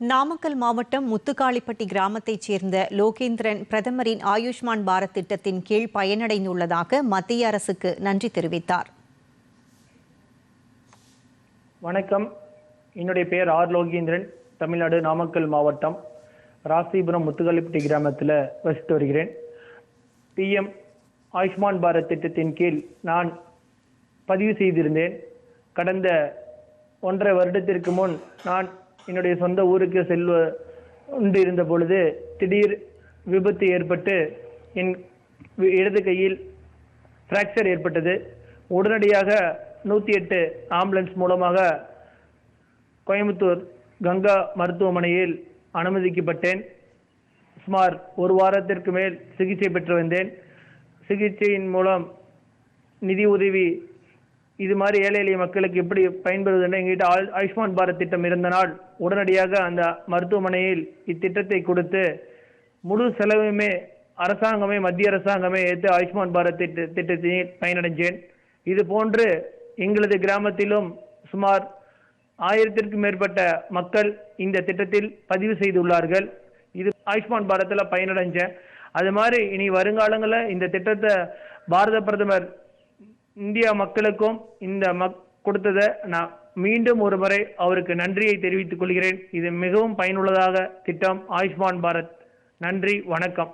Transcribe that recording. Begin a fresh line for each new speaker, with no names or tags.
நாமக்கல் மாவட்டம் முத்துக்காளிப்பட்டி கிராமத்தைச் சேர்ந்த லோகேந்திரன் பிரதமரின் ஆயுஷ்மான் பாரத் திட்டத்தின் கீழ் பயனடைந்துள்ளதாக மத்திய அரசுக்கு நன்றி தெரிவித்தார்.
வணக்கம். என்னுடைய பெயர் ஆர் லோகேந்திரன். தமிழ்நாடு நாமக்கல் மாவட்டம் ராசிபுரம் முத்துக்காளிப்பட்டி கிராமத்தில் வசித்து வருகிறேன். பிஎம் ஆயுஷ்மான் பாரத் திட்டத்தின் கீழ் நான் பதிவு செய்திருந்தேன். கடந்த ஒன்றரை வருடத்திற்கு முன் நான் என்னுடைய சொந்த ஊருக்கு செல்வ உண்டு இருந்த பொழுது திடீர் விபத்து ஏற்பட்டு என் இடது கையில் ஃப்ராக்சர் ஏற்பட்டது. உடனடியாக நூற்றி எட்டு ஆம்புலன்ஸ் மூலமாக கோயம்புத்தூர் கங்கா மருத்துவமனையில் அனுமதிக்கப்பட்டேன். சுமார் ஒரு வாரத்திற்கு மேல் சிகிச்சை பெற்று வந்தேன். சிகிச்சையின் மூலம் நிதி உதவி இது மாதிரி ஏழை எளிய மக்களுக்கு எப்படி பயன்படுவதுன்னு எங்கிட்ட ஆல் ஆயுஷ்மான் பாரத் திட்டம் இருந்த நாள் உடனடியாக அந்த மருத்துவமனையில் இத்திட்டத்தை கொடுத்து முழு செலவுமே அரசாங்கமே மத்திய அரசாங்கமே ஏற்று ஆயுஷ்மான் பாரத் திட்ட திட்டத்தை பயனடைஞ்சேன். இது போன்று எங்களது கிராமத்திலும் சுமார் ஆயிரத்திற்கும் மேற்பட்ட மக்கள் இந்த திட்டத்தில் பதிவு செய்துள்ளார்கள். இது ஆயுஷ்மான் பாரத்தில் பயனடைஞ்சேன். அது மாதிரி இனி வருங்காலங்களில் இந்த திட்டத்தை பாரத பிரதமர் இந்தியா மக்களுக்கும் இந்த மக் கொடுத்ததை நான் மீண்டும் ஒரு முறை அவருக்கு நன்றியை தெரிவித்துக் கொள்கிறேன். இது மிகவும் பயனுள்ளதாக திட்டம். ஆயுஷ்மான் பாரத். நன்றி. வணக்கம்.